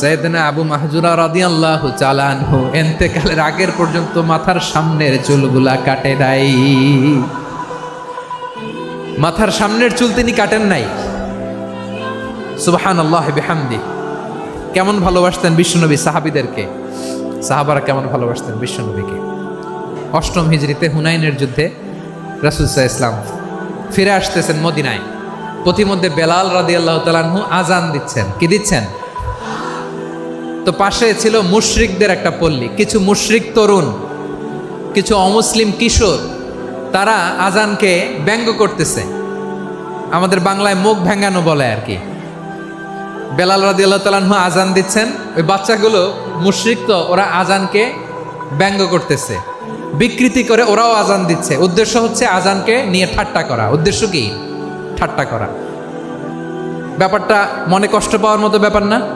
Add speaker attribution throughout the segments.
Speaker 1: সৈয়দনা আবু মাহজুরা রাদিয়াল্লাহু চালানহু এন্তেকালের আগের পর্যন্ত মাথার সামনের চুলগুলা কাটে নাই। মাথার সামনের চুল তিনি কাটেন নাই। সুবহান আল্লাহ বেহামদি। কেমন ভালোবাসতেন বিশ্বনবী সাহাবিদেরকে? সাহাবারা কেমন ভালোবাসতেন বিশ্বনবীকে? অষ্টম হিজড়িতে হুনাইনের যুদ্ধে রাসুলসাহ ইসলাম ফিরে আসতেছেন মদিনায়। পথিমধ্যে বেলাল রাদি আল্লাহ তালানহু আজান দিচ্ছেন। কি দিচ্ছেন? তো পাশে ছিল মুশরিকদের একটা পল্লী, কিছু মুশরিক তরুণ, কিছু অমুসলিম কিশোর, তারা আজানকে ব্যঙ্গ করতেছে। আমাদের বাংলায় মুখ ভেঙ্গানো বলে আর কি। বেলাল রাদি আল্লাহ তালাহু আজান দিচ্ছেন, ওই বাচ্চাগুলো মুশরিক তো, ওরা আজানকে ব্যঙ্গ করতেছে। বিকৃতি করে ওরাও আজান দিচ্ছে। উদ্দেশ্য হচ্ছে আজানকে নিয়ে ঠাট্টা করা। উদ্দেশ্য কি? ঠাট্টা করা। ব্যাপারটা মনে কষ্ট পাওয়ার মতো ব্যাপার না।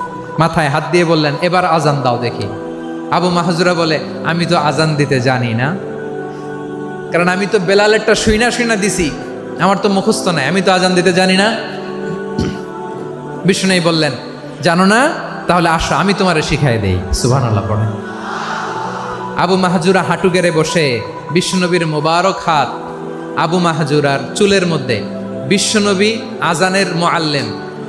Speaker 1: মাথায় হাত দিয়ে বললেন, এবার আজান দাও দেখি। আবু মাহাজুরা বলে, আমি তো আজান দিতে জানি না। কারণ আমি তো বেলালেরটা শুইনা শুইনা দিছি। আমার তো মুখস্থ নাই, আমি তো আজান দিতে জানি না। বিষ্ণু বললেন, জানো না? তাহলে আসো, আমি তোমারে শিখাই দেই। সুবহান আল্লাহ পড়ে আবু মাহাজুরা হাঁটু গেড়ে বসে বিশ্বনবীর মোবারক হাত আবু মাহাজুরার চুলের মধ্যে। বিশ্বনবী আজানের মোয়াল্লেম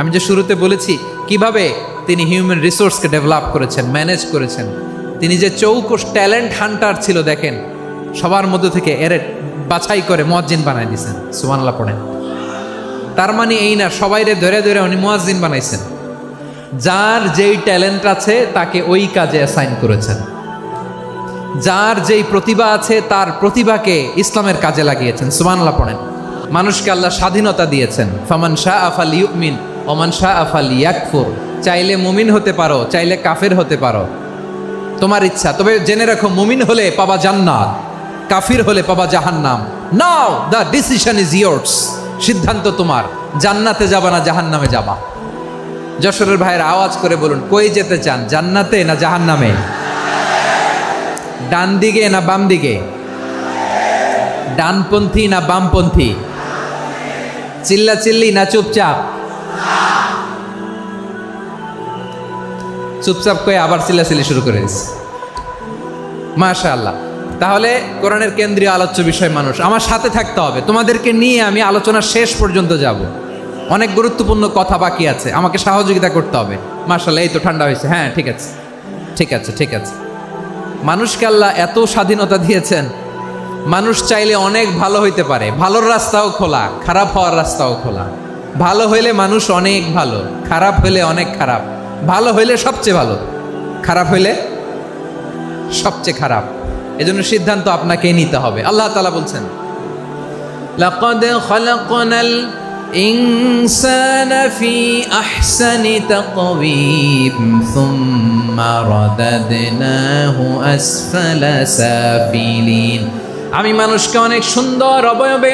Speaker 1: আমি যে শুরুতে বলেছি, কীভাবে তিনি হিউম্যান রিসোর্সকে ডেভেলপ করেছেন ম্যানেজ করেছেন। তিনি যে চৌকস ট্যালেন্ট হান্টার ছিল, দেখেন, সবার মধ্যে থেকে এর বাছাই করে মোয়াজ্জিন বানাই দিয়েছেন সুমানাল্লাহ পড়েন। তার মানে এই না সবাইরে ধরে ধরে উনি মুয়াজ্জিন বানাইছেন। যার যেই ট্যালেন্ট আছে, তাকে ওই কাজে অ্যাসাইন করেছেন। যার যেই প্রতিভা আছে, তার প্রতিভাকে ইসলামের কাজে লাগিয়েছেন সুমানলা পড়েন। মানুষকে আল্লাহ স্বাধীনতা দিয়েছেন। ফামান শাহ আফাল ইউমিন ওমান শাহ আফাল ইয়াকফুর চাইলে মুমিন হতে পারো, চাইলে কাফের হতে পারো। তোমার ইচ্ছা, তবে জেনে রাখো, মুমিন হলে পাবা জান্নাত, কাফির হলে পাবা জাহান্নাম। Now the decision is yours সিদ্ধান্ত তোমার, জান্নাতে যাবা না জাহান্নামে যাবা। যশোরের ভাইয়ের আওয়াজ করে বলুন, কই যেতে চান, জান্নাতে না জাহান্নামে? ডান দিকে না বাম দিকে? ডানপন্থী না বামপন্থী? চিল্লা চিল্লি না চুপচাপ? চুপচাপ করে আবার চিল্লাচিল্লি শুরু করে দিচ্ছে মাশা আল্লাহ তাহলে কোরআনের কেন্দ্রীয় আলোচ্য বিষয় মানুষ, আমার সাথে থাকতে হবে। তোমাদেরকে নিয়ে আমি আলোচনা শেষ পর্যন্ত যাব। অনেক গুরুত্বপূর্ণ কথা বাকি আছে, আমাকে সহযোগিতা করতে হবে। মার্শাল্লাহ এই তো ঠান্ডা হয়েছে। হ্যাঁ ঠিক আছে। ঠিক আছে ঠিক আছে। মানুষকে আল্লাহ এত স্বাধীনতা দিয়েছেন, মানুষ চাইলে অনেক ভালো হইতে পারে। ভালোর রাস্তাও খোলা, খারাপ হওয়ার রাস্তাও খোলা। ভালো হইলে মানুষ অনেক ভালো খারাপ হইলে অনেক খারাপ ভালো হইলে সবচেয়ে ভালো খারাপ হইলে সবচেয়ে খারাপ এজন্য সিদ্ধান্ত আপনাকেই নিতে হবে আল্লাহ তালা বলছেন لقد خلقنا الإنسان في أحسن تقويم ثم رددناه أسفل سافلين আমি মানুষকে অনেক সুন্দর অবয়বে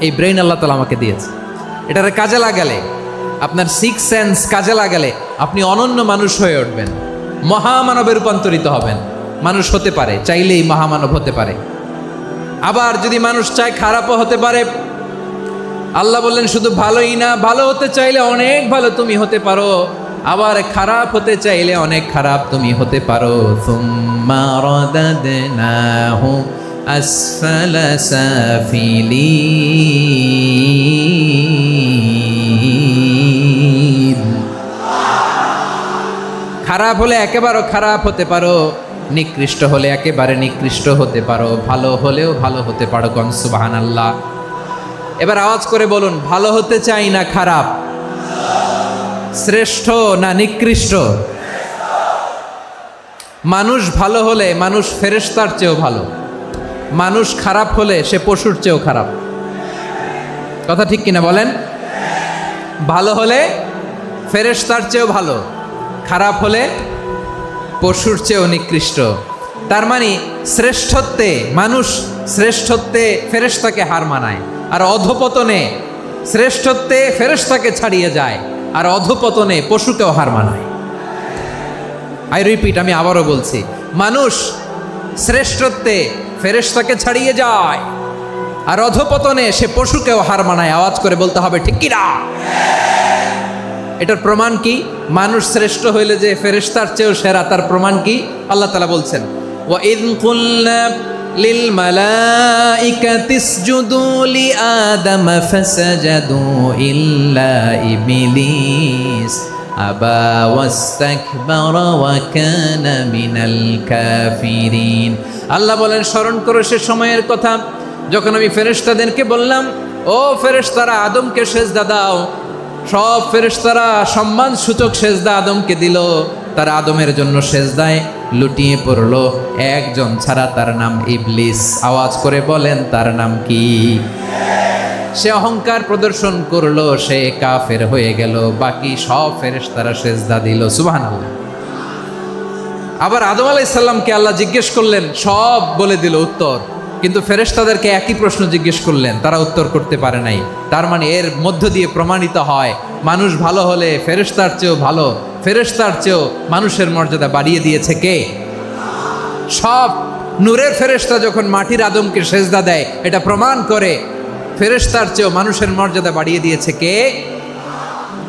Speaker 1: এই ব্রেইন আল্লাহ তালা আমাকে দিয়েছে। এটার কাজে লাগালে, আপনার সিক্স সেন্স কাজে লাগালে আপনি অনন্য মানুষ হয়ে উঠবেন। মহামানবে রূপান্তরিত হবেন। মানুষ হতে পারে, চাইলেই মহামানব হতে পারে। আবার যদি মানুষ চায় খারাপও হতে পারে, আল্লাহ বললেন, শুধু ভালোই না, ভালো হতে চাইলে অনেক ভালো তুমি হতে পারো। আবার খারাপ হতে চাইলে অনেক খারাপ তুমি হতে পারো। সুম্মা আসফালা সাফিলিন খারাপ হলে একেবারে খারাপ হতে পারো, নিকৃষ্ট হলে একেবারে নিকৃষ্ট হতে পারো, ভালো হলেও ভালো হতে পারো কন সুবাহান আল্লাহ এবার আওয়াজ করে বলুন, ভালো হতে চাই না খারাপ? শ্রেষ্ঠ না নিকৃষ্ট? মানুষ ভালো হলে মানুষ ফেরেস্তার চেয়েও ভালো। মানুষ খারাপ হলে সে পশুর চেয়েও খারাপ। কথা ঠিক কিনা বলেন? ভালো হলে ফেরেস্তার চেয়েও ভালো, খারাপ হলে পশুর চেয়েও নিকৃষ্ট। তার মানে শ্রেষ্ঠত্বে, মানুষ শ্রেষ্ঠত্বে ফেরেস্তাকে হার মানায়, আর অধপতনে শ্রেষ্ঠত্বে ফেরেস্তাকে ছাড়িয়ে যায়, আর অধপতনে পশুকেও হার মানায়। আই রিপিট আমি আবারও বলছি, মানুষ শ্রেষ্ঠত্বে ফেরেস্তাকে ছাড়িয়ে যায় আর অধপতনে সে পশুকেও হার মানায় আওয়াজ করে বলতে হবে ঠিক কিনা এটার প্রমাণ কি মানুষ শ্রেষ্ঠ হইলে যে ফেরেশতার চেয়েও সেরা তার প্রমাণ কি আল্লাহ তালা বলছেন وَإِذْ قُلْنَا لِلْمَلَائِكَةِ اسْجُدُوا لِآدَمَ فَسَجَدُوا إِلَّا إِبْلِيسَ أَبَى وَاسْتَكْبَرَ وَكَانَ مِنَ الْكَافِرِينَ আল্লাহ বলেন স্মরণ করো সে সময়ের কথা যখন আমি ফেরেশতাদেরকে বললাম ও ফেরেশতারা আদমকে সেজদা দাও সব ফেরেশতারা সম্মান সূচক সেজদা আদমকে দিল তার আদমের জন্য সেজদায় লুটিয়ে পড়লো একজন ছাড়া তার নাম ইবলিস আওয়াজ করে বলেন তার নাম কি সে অহংকার প্রদর্শন করল, সে কাফের হয়ে গেল, বাকি সব ফেরেস ফেরেশতারা সেজদা দিল, সুবহানাল্লাহ। আবার আদম আলাইসাল্লামকে আল্লাহ জিজ্ঞেস করলেন, সব বলে দিল উত্তর। কিন্তু ফেরেশতাদেরকে একই প্রশ্ন জিজ্ঞেস করলেন, তারা উত্তর করতে পারে নাই। তার মানে এর মধ্য দিয়ে প্রমাণিত হয়, মানুষ ভালো হলে ফেরেশতার চেয়েও ভালো, ফেরেশতার চেয়েও মানুষের মর্যাদা বাড়িয়ে দিয়েছে কে? সব নূরের ফেরেশতা যখন মাটির আদমকে সেজদা দেয়, এটা প্রমাণ করে ফেরেশতার চেয়েও মানুষের মর্যাদা বাড়িয়ে দিয়েছে কে?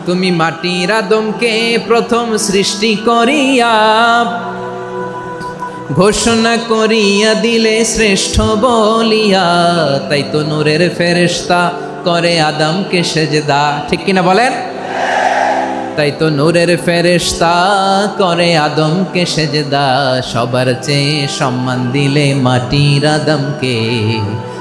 Speaker 1: তুমি মাটির আদমকে প্রথম সৃষ্টি করিয়া ঘোষণা করিয়া দিলে শ্রেষ্ঠ বলিয়া, তাই তো নূরের ফেরেশতা করে আদমকে সেজদা। ঠিক কিনা বলেন? তাই তো নূরের ফেরেশতা করে আদমকে সেজদা। সবার চেয়ে সম্মান দিলে মাটির আদমকে।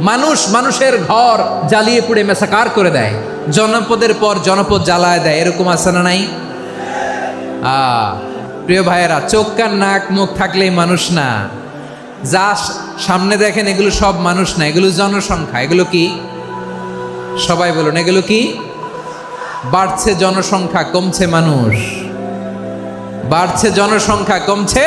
Speaker 1: মানুষ মানুষের ঘর জ্বালিয়ে পুড়ে মেসাকার করে দেয়। জনপদের পর জনপদ জ্বালায় দেয়, এরকম আছে না নাই? প্রিয় ভাইয়েরা, চোখ কান নাক মুখ থাকলেই মানুষ না। যা সামনে দেখেন, এগুলো সব মানুষ না। এগুলো জনসংখ্যা। এগুলো কি? সবাই বলুন, এগুলো কি? বাড়ছে জনসংখ্যা, কমছে মানুষ। বাড়ছে জনসংখ্যা, কমছে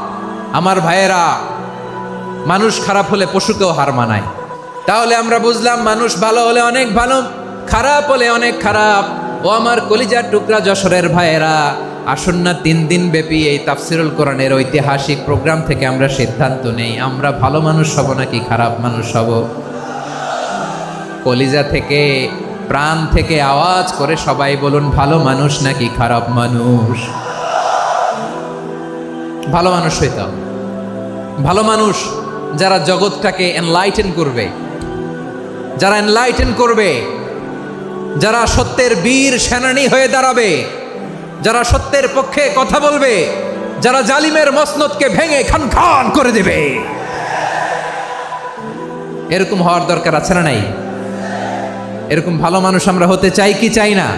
Speaker 1: আমার ভাইয়েরা, মানুষ খারাপ হলে পশুকেও হার মানায়। তাহলে আমরা বুঝলাম মানুষ ভালো হলে অনেক ভালো, খারাপ হলে অনেক খারাপ। ও আমার কলিজার টুকরা যশোরের ভাইয়েরা, আসুন না তিন দিন ব্যাপী এই তাফসিরুল কোরআনের ঐতিহাসিক প্রোগ্রাম থেকে আমরা সিদ্ধান্ত নেই। আমরা ভালো মানুষ হব নাকি খারাপ মানুষ হব? কলিজা থেকে, প্রাণ থেকে আওয়াজ করে সবাই বলুন, ভালো মানুষ নাকি খারাপ মানুষ? ভালো মানুষ হইতাম ভালো মানুষ যারা জগৎটাকে এনলাইটেন করবে, যারা এনলাইটেন করবে, যারা সত্যের বীর সেনানী হয়ে দাঁড়াবে, যারা সত্যের পক্ষে কথা বলবে, যারা জালিমের মসনদকে ভেঙে খান খান করে দেবে। এরকম হওয়ার দরকার আছে না নাই? এরকম ভালো মানুষ আমরা হতে চাই কি চাই না?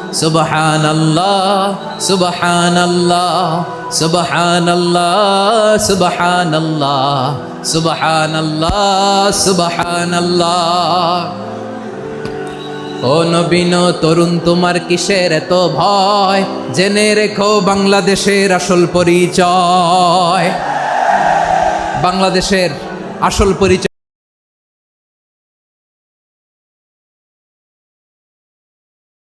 Speaker 1: সুবহান আল্লাহ সুবহান আল্লাহ সুবহান আল্লাহ সুবহান আল্লাহ সুবহান আল্লাহ সুবহান আল্লাহ ও নবীন তরুণ তোমার কিসের এত ভয়? জেনে রেখো বাংলাদেশের আসল পরিচয়। বাংলাদেশের আসল পরিচয়